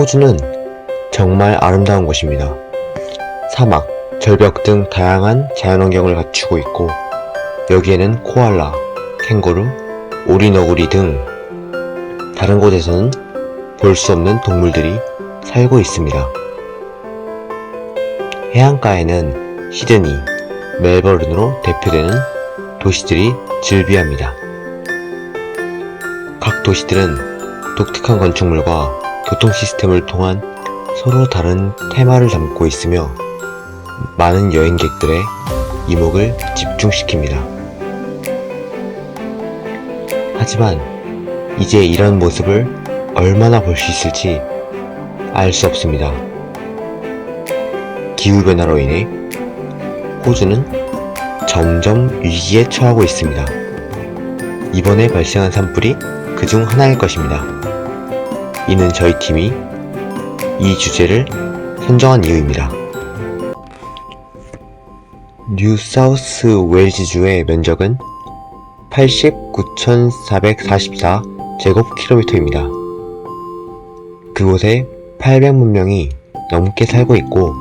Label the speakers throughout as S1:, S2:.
S1: 호주는 정말 아름다운 곳입니다. 사막, 절벽 등 다양한 자연환경을 갖추고 있고 여기에는 코알라, 캥거루, 오리너구리 등 다른 곳에서는 볼 수 없는 동물들이 살고 있습니다. 해안가에는 시드니, 멜버른으로 대표되는 도시들이 즐비합니다. 각 도시들은 독특한 건축물과 교통 시스템을 통한 서로 다른 테마를 담고 있으며 많은 여행객들의 이목을 집중시킵니다. 하지만 이제 이런 모습을 얼마나 볼 수 있을지 알 수 없습니다. 기후변화로 인해 호주는 점점 위기에 처하고 있습니다. 이번에 발생한 산불이 그중 하나일 것입니다. 이는 저희 팀이 이 주제를 선정한 이유입니다. 뉴 사우스 웨일즈주의 면적은 89,444 제곱킬로미터입니다. 그곳에 800만 명이 넘게 살고 있고,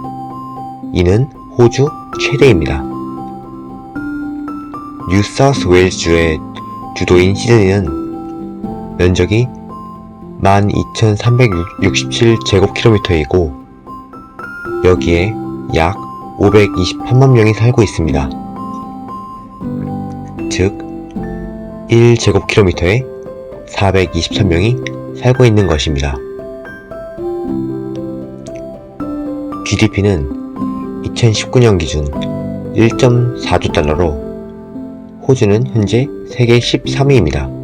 S1: 이는 호주 최대입니다. 뉴 사우스 웨일즈주의 주도인 시드니는 면적이 12,367제곱킬로미터이고, 여기에 약 523만 명이 살고 있습니다. 즉, 1제곱킬로미터에 423명이 살고 있는 것입니다. GDP는 2019년 기준 1.4조 달러로 호주는 현재 세계 13위입니다.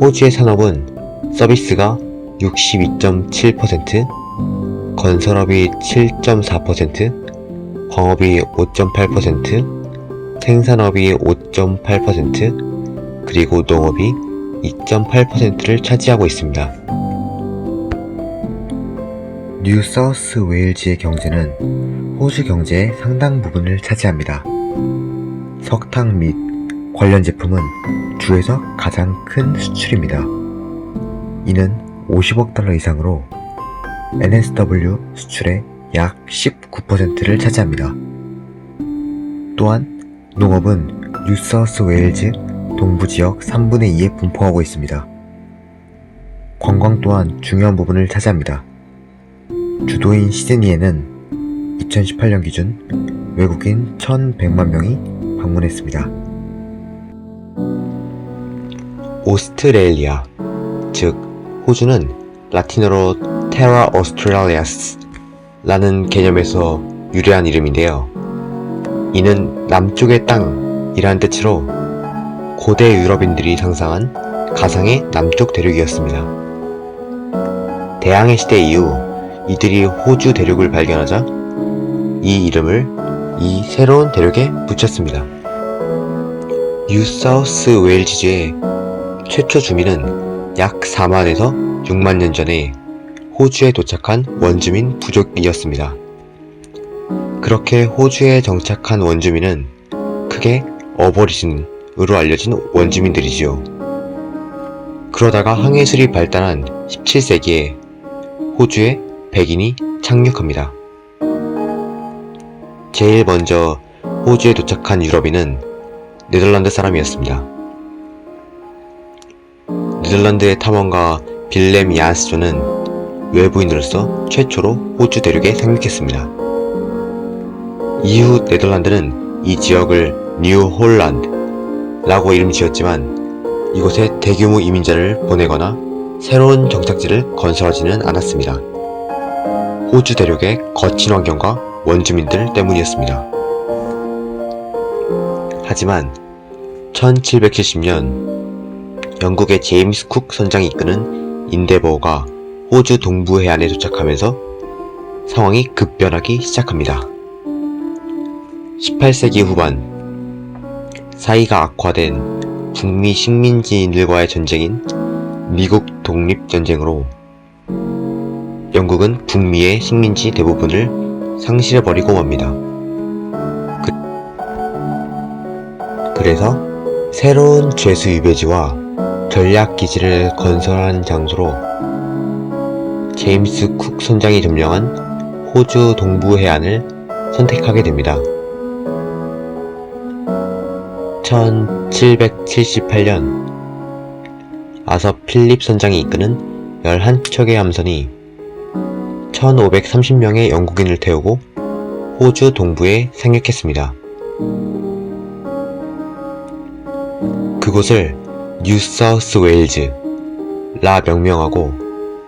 S1: 호주의 산업은 서비스가 62.7%, 건설업이 7.4%, 광업이 5.8%, 생산업이 5.8%, 그리고 농업이 2.8%를 차지하고 있습니다. 뉴 사우스 웨일즈의 경제는 호주 경제의 상당 부분을 차지합니다. 석탄 및 관련 제품은 주에서 가장 큰 수출입니다. 이는 50억 달러 이상으로 NSW 수출의 약 19%를 차지합니다. 또한 농업은 뉴사우스 웨일즈 동부 지역 3분의 2에 분포하고 있습니다. 관광 또한 중요한 부분을 차지합니다. 주도인 시드니에는 2018년 기준 외국인 1,100만 명이 방문했습니다. 오스트레일리아, 즉 호주는 라틴어로 테라 오스트랄리아스 라는 개념에서 유래한 이름인데요. 이는 남쪽의 땅이라는 뜻으로 고대 유럽인들이 상상한 가상의 남쪽 대륙이었습니다. 대항해 시대 이후 이들이 호주 대륙을 발견하자 이 이름을 이 새로운 대륙에 붙였습니다. 뉴 사우스 웨일즈주의 최초 주민은 약 4만에서 6만 년 전에 호주에 도착한 원주민 부족이었습니다. 그렇게 호주에 정착한 원주민은 크게 어버리진으로 알려진 원주민들이지요. 그러다가 항해술이 발달한 17세기에 호주에 백인이 착륙합니다. 제일 먼저 호주에 도착한 유럽인은 네덜란드 사람이었습니다. 네덜란드의 탐험가 빌렘 야스조는 외부인으로서 최초로 호주 대륙에 상륙했습니다. 이후 네덜란드는 이 지역을 뉴 홀란드라고 이름 지었지만 이곳에 대규모 이민자를 보내거나 새로운 정착지를 건설하지는 않았습니다. 호주 대륙의 거친 환경과 원주민들 때문이었습니다. 하지만 1770년 영국의 제임스 쿡 선장이 이끄는 인데버가 호주 동부 해안에 도착하면서 상황이 급변하기 시작합니다. 18세기 후반 사이가 악화된 북미 식민지인들과의 전쟁인 미국 독립전쟁으로 영국은 북미의 식민지 대부분을 상실해버리고 맙니다. 그, 래서 새로운 죄수 유배지와 전략기지를 건설한 장소로 제임스 쿡 선장이 점령한 호주 동부 해안을 선택하게 됩니다. 1778년 아서 필립 선장이 이끄는 11척의 함선이 1530명의 영국인을 태우고 호주 동부에 상륙했습니다. 그곳을 뉴사우스 웨일즈라 명명하고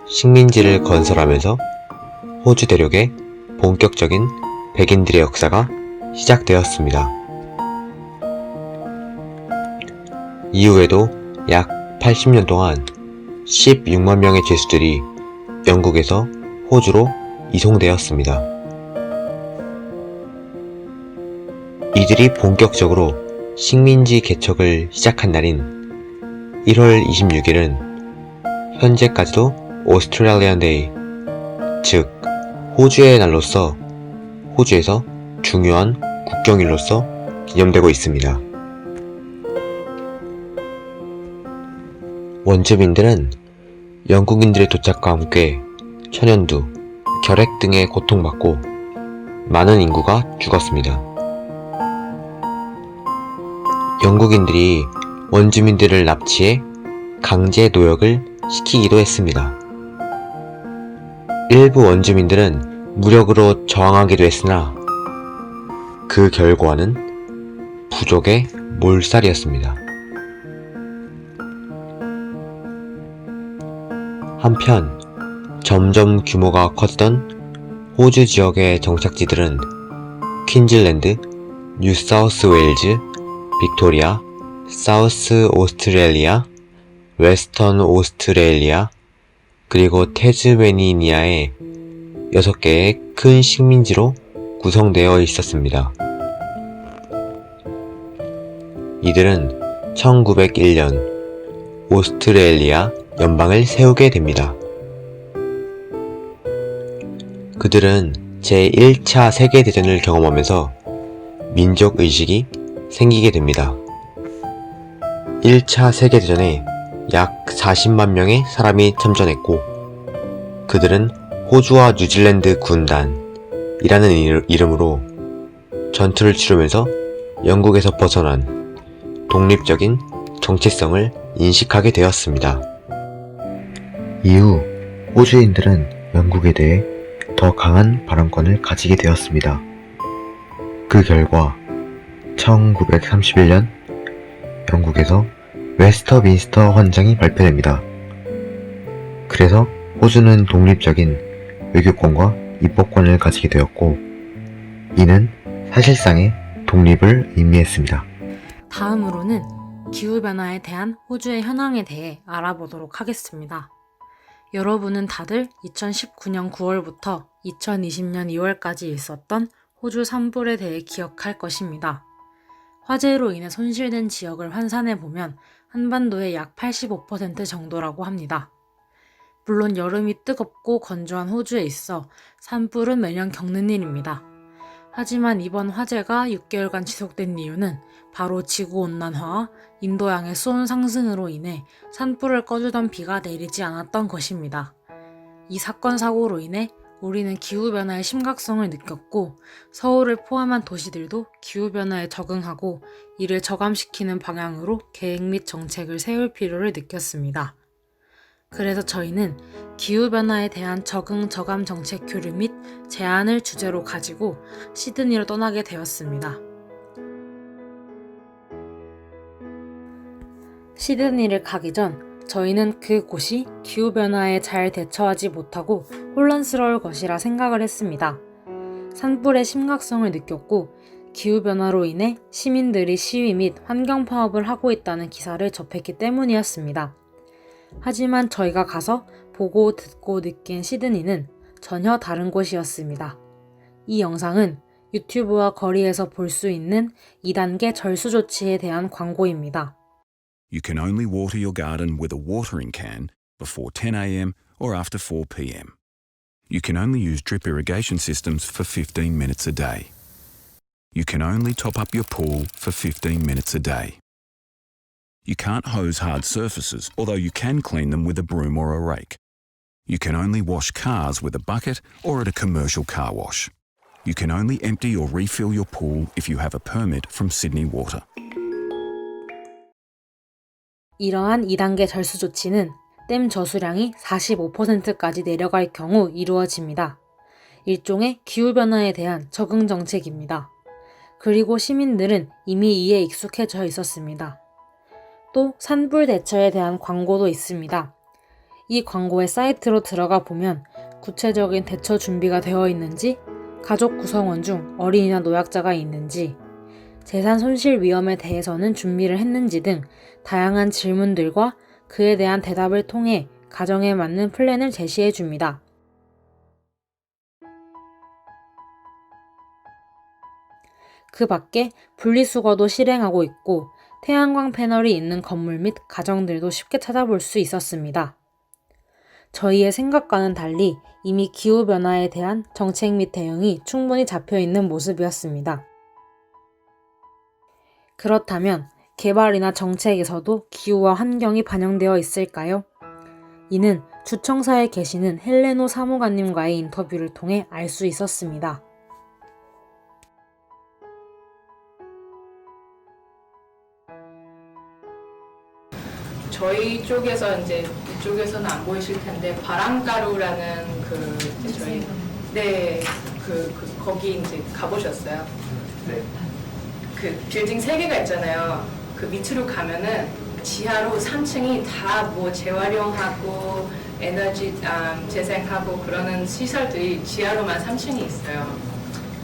S1: 식민지를 건설하면서 호주 대륙의 본격적인 백인들의 역사가 시작되었습니다. 이후에도 약 80년 동안 16만 명의 죄수들이 영국에서 호주로 이송되었습니다. 이들이 본격적으로 식민지 개척을 시작한 날인 1월 26일은 현재까지도 오스트레일리안 데이, 즉 호주의 날로서 호주에서 중요한 국경일로서 기념되고 있습니다. 원주민들은 영국인들의 도착과 함께 천연두, 결핵 등의 고통받고 많은 인구가 죽었습니다. 영국인들이 원주민들을 납치해 강제 노역을 시키기도 했습니다. 일부 원주민들은 무력으로 저항하기도 했으나 그 결과는 부족의 몰살이었습니다. 한편 점점 규모가 커지던 호주 지역의 정착지들은 퀸즐랜드, 뉴사우스 웨일즈, 빅토리아, 사우스 오스트레일리아, 웨스턴 오스트레일리아, 그리고 테즈메니니아의 6개의 큰 식민지로 구성되어 있었습니다. 이들은 1901년 오스트레일리아 연방을 세우게 됩니다. 그들은 제1차 세계대전을 경험하면서 민족 의식이 생기게 됩니다. 1차 세계대전에 약 40만 명의 사람이 참전했고, 그들은 호주와 뉴질랜드 군단이라는 이름으로 전투를 치르면서 영국에서 벗어난 독립적인 정체성을 인식하게 되었습니다. 이후 호주인들은 영국에 대해 더 강한 발언권을 가지게 되었습니다. 그 결과 1931년 영국에서 웨스터민스터 헌장이 발표됩니다. 그래서 호주는 독립적인 외교권과 입법권을 가지게 되었고, 이는 사실상의 독립을 의미했습니다.
S2: 다음으로는 기후변화에 대한 호주의 현황에 대해 알아보도록 하겠습니다. 여러분은 다들 2019년 9월부터 2020년 2월까지 있었던 호주 산불에 대해 기억할 것입니다. 화재로 인해 손실된 지역을 환산해 보면 한반도의 약 85% 정도라고 합니다. 물론 여름이 뜨겁고 건조한 호주에 있어 산불은 매년 겪는 일입니다. 하지만 이번 화재가 6개월간 지속된 이유는 바로 지구온난화와 인도양의 수온 상승으로 인해 산불을 꺼주던 비가 내리지 않았던 것입니다. 이 사건 사고로 인해 우리는 기후변화의 심각성을 느꼈고 서울을 포함한 도시들도 기후변화에 적응하고 이를 저감시키는 방향으로 계획 및 정책을 세울 필요를 느꼈습니다. 그래서 저희는 기후변화에 대한 적응 저감 정책 교류 및 제안을 주제로 가지고 시드니로 떠나게 되었습니다. 시드니를 가기 전 저희는 그곳이 기후변화에 잘 대처하지 못하고 혼란스러울 것이라 생각을 했습니다. 산불의 심각성을 느꼈고 기후변화로 인해 시민들이 시위 및 환경 파업을 하고 있다는 기사를 접했기 때문이었습니다. 하지만 저희가 가서 보고 듣고 느낀 시드니는 전혀 다른 곳이었습니다. 이 영상은 유튜브와 거리에서 볼 수 있는 2단계 절수 조치에 대한 광고입니다.
S3: You can only water your garden with a watering can before 10 a.m. or after 4 p.m. You can only use drip irrigation systems for 15 minutes a day. You can only top up your pool for 15 minutes a day. You can't hose hard surfaces, although you can clean them with a broom or a rake. You can only wash cars with a bucket or at a commercial car wash. You can only empty or refill your pool if you have a permit from Sydney Water.
S2: 이러한 2단계 절수 조치는 댐 저수량이 45%까지 내려갈 경우 이루어집니다. 일종의 기후변화에 대한 적응 정책입니다. 그리고 시민들은 이미 이에 익숙해져 있었습니다. 또 산불 대처에 대한 광고도 있습니다. 이 광고의 사이트로 들어가 보면 구체적인 대처 준비가 되어 있는지, 가족 구성원 중 어린이나 노약자가 있는지, 재산 손실 위험에 대해서는 준비를 했는지 등 다양한 질문들과 그에 대한 대답을 통해 가정에 맞는 플랜을 제시해 줍니다. 그 밖에 분리수거도 실행하고 있고 태양광 패널이 있는 건물 및 가정들도 쉽게 찾아볼 수 있었습니다. 저희의 생각과는 달리 이미 기후변화에 대한 정책 및 대응이 충분히 잡혀 있는 모습이었습니다. 그렇다면 개발이나 정책에서도 기후와 환경이 반영되어 있을까요? 이는 주청사에 계시는 헬레노 사무관님과의 인터뷰를 통해 알 수 있었습니다.
S4: 저희 쪽에서 이제 이쪽에서는 안 보이실 텐데 바람가루라는 그 저희 네그 그 거기 이제 가보셨어요?
S5: 네.
S4: 그 빌딩 세 개가 있잖아요. 그 밑으로 가면은 지하로 3층이 다 뭐 재활용하고 에너지 아, 재생하고 그러는 시설들이 지하로만 3층이 있어요.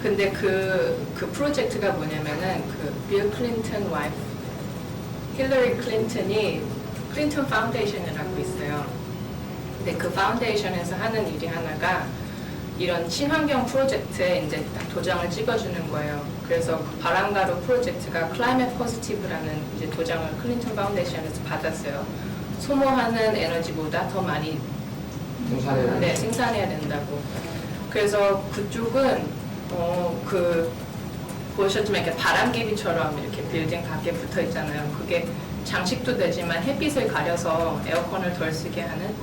S4: 근데 그, 그 프로젝트가 뭐냐면은 그 빌 클린턴 와이프 힐러리 클린턴이 클린턴 파운데이션이라고 있어요. 근데 그 파운데이션에서 하는 일이 하나가 이런 친환경 프로젝트에 이제 딱 도장을 찍어주는 거예요. 그래서 그 바람가루 프로젝트가 클라이맥 포지티브라는 이제 도장을 클린턴 파운데이션에서 받았어요. 소모하는 에너지보다 더 많이
S5: 생산해야
S4: 네, 생산해야 된다고. 그래서 그쪽은 어, 그 보셨지만 이렇게 바람개비처럼 이렇게 빌딩 밖에 붙어 있잖아요. 그게 장식도 되지만 햇빛을 가려서 에어컨을 덜 쓰게 하는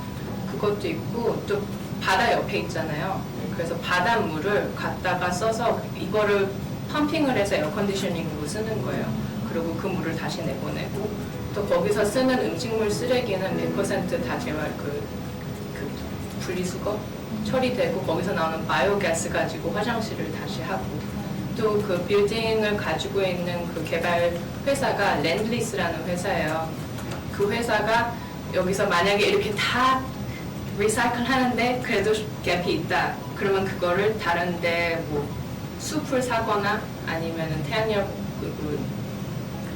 S4: 그것도 있고 또 바다 옆에 있잖아요. 그래서 바닷물을 갖다가 써서 이거를 펌핑을 해서 에어컨디셔닝으로 쓰는 거예요. 그리고 그 물을 다시 내보내고 또 거기서 쓰는 음식물 쓰레기는 100%다 재활 그, 그 분리수거 처리되고 거기서 나오는 바이오가스 가지고 화장실을 다시 하고 또 그 빌딩을 가지고 있는 그 개발 회사가 랜드리스라는 회사예요. 그 회사가 여기서 만약에 이렇게 다 리사이클 하는데 그래도 갭이 있다. 그러면 그거를 다른데 뭐 숲을 사거나 아니면은 태양열 그, 그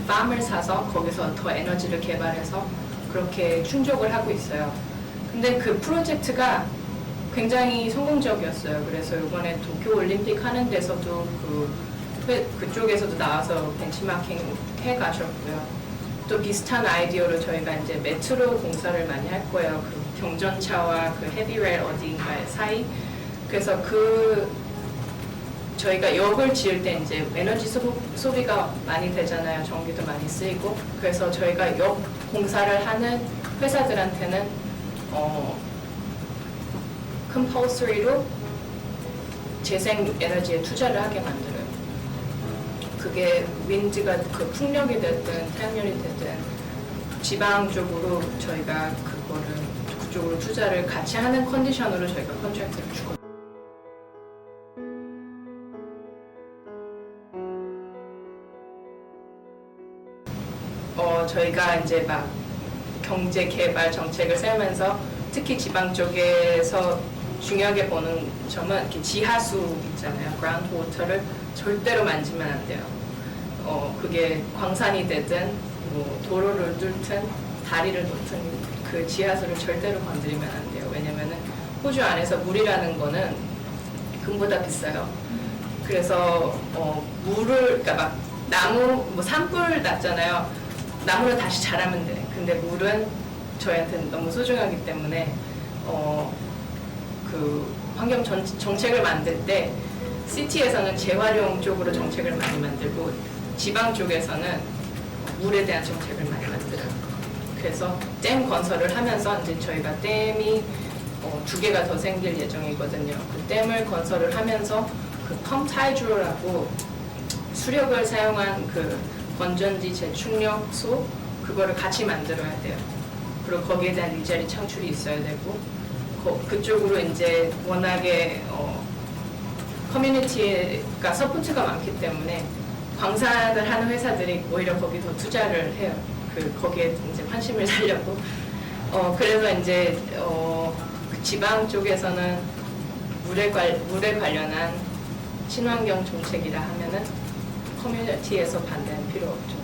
S4: 팜을 사서 거기서 더 에너지를 개발해서 그렇게 충족을 하고 있어요. 근데 그 프로젝트가 굉장히 성공적이었어요. 그래서 이번에 도쿄 올림픽 하는 데서도 그 회- 그쪽에서도 나와서 벤치마킹 해 가셨고요. 또 비슷한 아이디어로 저희가 이제 메트로 공사를 많이 할 거예요. 그 경전차와 그 헤비레일 어디인가 사이. 그래서 그 저희가 역을 지을 때 이제 에너지 소, 소비가 많이 되잖아요. 전기도 많이 쓰이고. 그래서 저희가 역 공사를 하는 회사들한테는 어, 컴퍼서리로 재생 에너지에 투자를 하게 만들어요. 그게 윈드가 그 풍력이 됐든 태양열이 됐든 지방 쪽으로 저희가 그거를 그쪽으로 투자를 같이 하는 컨디션으로 저희가 컨트랙트를 주고 저희가 이제 막 경제 개발 정책을 세우면서 특히 지방 쪽에서 중요하게 보는 점은 이렇게 지하수 있잖아요. 그라운드 워터를 절대로 만지면 안 돼요. 어, 그게 광산이 되든 뭐 도로를 뚫든 다리를 놓든 그 지하수를 절대로 건드리면 안 돼요. 왜냐면은 호주 안에서 물이라는 거는 금보다 비싸요. 그래서 어, 물을 그러니까 막 나무 뭐 산불 났잖아요. 나무를 다시 자라면 돼. 근데 물은 저희한테는 너무 소중하기 때문에 어, 그 환경 전, 정책을 만들 때 시티에서는 재활용 쪽으로 정책을 많이 만들고 지방 쪽에서는 물에 대한 정책을 많이 만들어요. 그래서 댐 건설을 하면서 이제 저희가 댐이 어, 두 개가 더 생길 예정이거든요. 그 댐을 건설을 하면서 그 펌 타이드로라고 수력을 사용한 그 건전지 재충력소 그거를 같이 만들어야 돼요. 그리고 거기에 대한 일자리 창출이 있어야 되고 거- 그쪽으로 이제 워낙에 어, 커뮤니티가 서포트가 많기 때문에 광산을 하는 회사들이 오히려 거기 더 투자를 해요. 그 거기에 이제 관심을 살려고. 어 그래서 이제 어, 그 지방 쪽에서는 물에 관 물에 관련한 친환경 정책이라 하면은 커뮤니티에서 반대는 필요 없죠.